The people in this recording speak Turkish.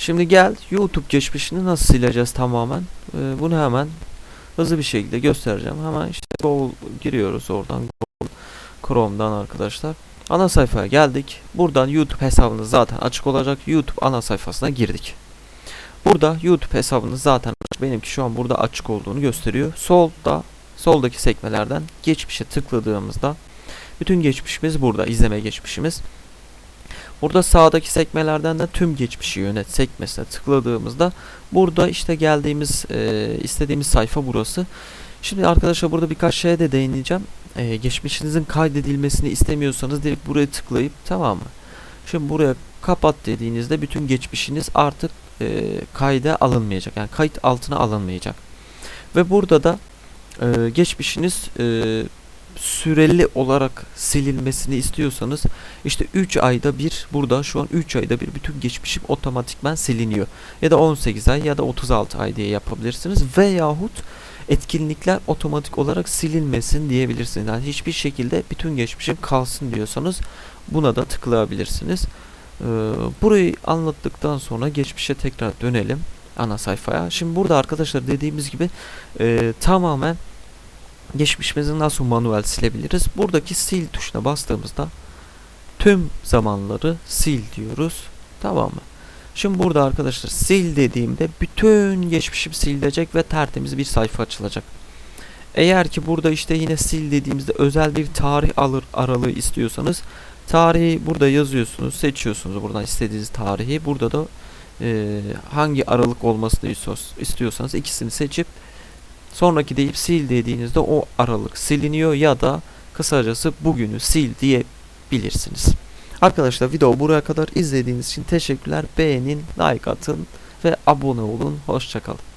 Şimdi gel YouTube geçmişini nasıl sileceğiz tamamen. Ee, bunu hemen hızlı bir şekilde göstereceğim. Hemen işte Google giriyoruz oradan Google Chrome'dan arkadaşlar. Ana sayfaya geldik. Buradan YouTube hesabınız zaten açık olacak. YouTube ana sayfasına girdik. Burada YouTube hesabınız zaten. Benimki şu an burada açık olduğunu gösteriyor. Solda soldaki sekmelerden geçmişe tıkladığımızda bütün geçmişimiz burada. izleme geçmişimiz. Burada sağdaki sekmelerden de tüm geçmişi yönet sekmesine tıkladığımızda burada işte geldiğimiz e, istediğimiz sayfa burası. Şimdi arkadaşlar burada birkaç şeye de değineceğim. E, geçmişinizin kaydedilmesini istemiyorsanız direkt buraya tıklayıp tamam mı? Şimdi buraya kapat dediğinizde bütün geçmişiniz artık e, kayda alınmayacak. Yani kayıt altına alınmayacak. Ve burada da e, geçmişiniz e, süreli olarak silinmesini istiyorsanız işte 3 ayda bir burada şu an 3 ayda bir bütün geçmişim otomatikman siliniyor. Ya da 18 ay ya da 36 ay diye yapabilirsiniz. Veyahut etkinlikler otomatik olarak silinmesin diyebilirsiniz. Yani hiçbir şekilde bütün geçmişim kalsın diyorsanız buna da tıklayabilirsiniz. Ee, burayı anlattıktan sonra geçmişe tekrar dönelim ana sayfaya. Şimdi burada arkadaşlar dediğimiz gibi e, tamamen geçmişimizi nasıl manuel silebiliriz? Buradaki sil tuşuna bastığımızda tüm zamanları sil diyoruz. Tamam mı? Şimdi burada arkadaşlar sil dediğimde bütün geçmişim silinecek ve tertemiz bir sayfa açılacak. Eğer ki burada işte yine sil dediğimizde özel bir tarih alır aralığı istiyorsanız tarihi burada yazıyorsunuz, seçiyorsunuz buradan istediğiniz tarihi. Burada da e, hangi aralık olmasını istiyorsanız ikisini seçip sonraki deyip sil dediğinizde o aralık siliniyor ya da kısacası bugünü sil diyebilirsiniz. Arkadaşlar video buraya kadar izlediğiniz için teşekkürler. Beğenin, like atın ve abone olun. Hoşçakalın.